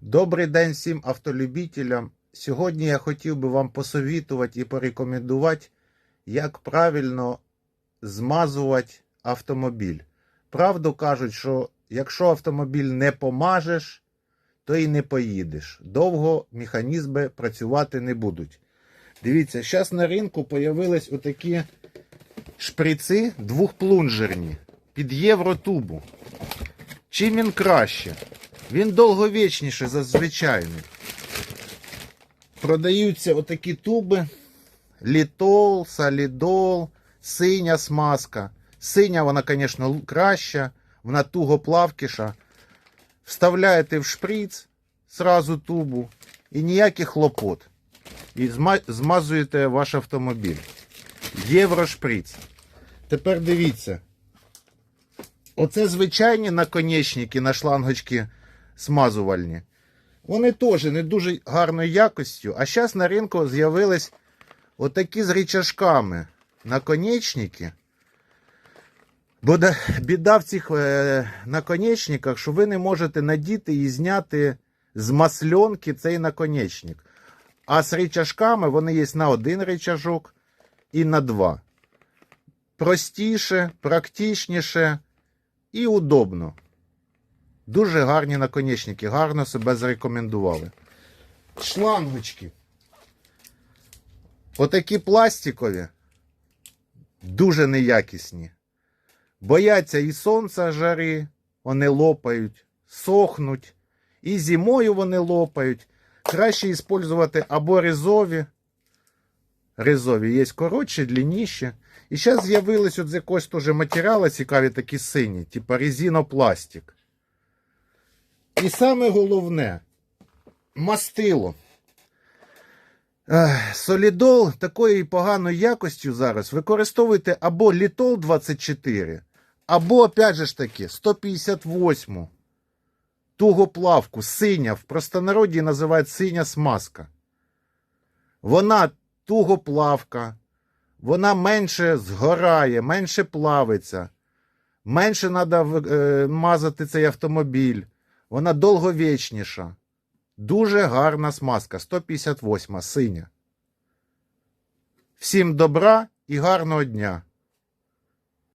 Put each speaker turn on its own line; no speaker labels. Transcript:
Добрий день всім автолюбителям. Сьогодні я хотів би вам посовітувати і порекомендувати, як правильно змазувати автомобіль. Правду кажуть, що якщо автомобіль не помажеш, то і не поїдеш. Довго механізми працювати не будуть. Дивіться, зараз на ринку появились отакі шприци двохплунжерні під євротубу. Чим він краще? Він довговічніший за звичайний. Продаються отакі туби. Літол, солідол, синя смазка. Синя, вона, звісно, краща, вона тугоплавкіша. Вставляєте в шприц сразу тубу і ніяких хлопот. І змазуєте ваш автомобіль. Єврошприц. Тепер дивіться. Оце звичайні наконечники на шлангочки смазувальні. Вони теж не дуже гарною якостю. А зараз на ринку з'явились отакі з рычажками наконечники. Бо да- біда в цих е, наконечниках, що ви не можете надіти і зняти з масльонки цей наконечник. А з рычажками вони є на один рычажок і на два. Простіше, практичніше і удобно. Дуже гарні наконечники, гарно себе зарекомендували. Шлангочки. Отакі пластикові, дуже неякісні. Бояться і сонця жари, вони лопають, сохнуть, і зимою вони лопають. Краще використовувати або ризові. Ризові є коротші, длинніші. І зараз з'явились от з якогось теж матеріалу цікаві такі сині, типа резинопластик. І саме головне мастило. Солідол такої поганої якості зараз використовуйте або літол 24, або, опять же ж таки, 158 тугоплавку, синя, в простонароді називають синя смазка. Вона тугоплавка, вона менше згорає, менше плавиться, менше треба мазати цей автомобіль. Вона довговічніша. Дуже гарна смазка. 158 синя. Всім добра і гарного дня!